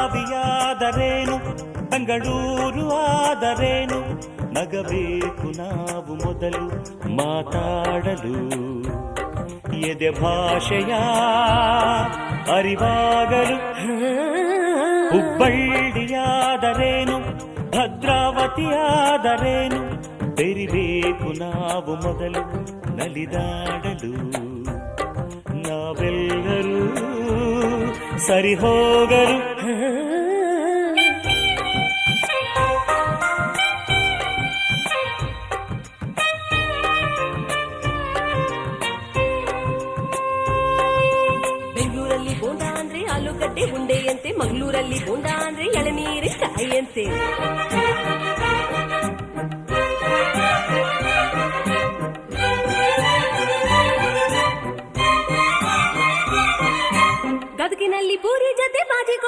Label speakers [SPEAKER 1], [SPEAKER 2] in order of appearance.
[SPEAKER 1] ಬೆಳಗಾವಿಯಾದರೇನು ಬೆಂಗಳೂರು ಆದರೇನು ನಗಬೇಕು ನಾವು ಮೊದಲು ಮಾತಾಡಲು ಎದೆ ಭಾಷೆಯ ಅರಿವಾಗಲು ಹುಬ್ಬಳ್ಳಿಯಾದರೇನು ಭದ್ರಾವತಿಯಾದರೇನು ಬೆರಿಬೇಕು ನಾವು ಮೊದಲು ನಲಿದಾಡಲು ಸರಿ ಹೋಗಲು
[SPEAKER 2] ಬೆಂಗಳೂರಲ್ಲಿ ಬೋಂಡ ಅಂದ್ರೆ ಆಲೂಗಡ್ಡೆ ಉಂಡೆಯಂತೆ ಮಂಗಳೂರಲ್ಲಿ ಬೋಂಡ ಅಂದ್ರೆ ಎಳನೀರಿನ ಕಾಯಿಯಂತೆ ಬದುಕಿನಲ್ಲಿ ಪೂರಿ ಜೊತೆ ಬಾಜಿ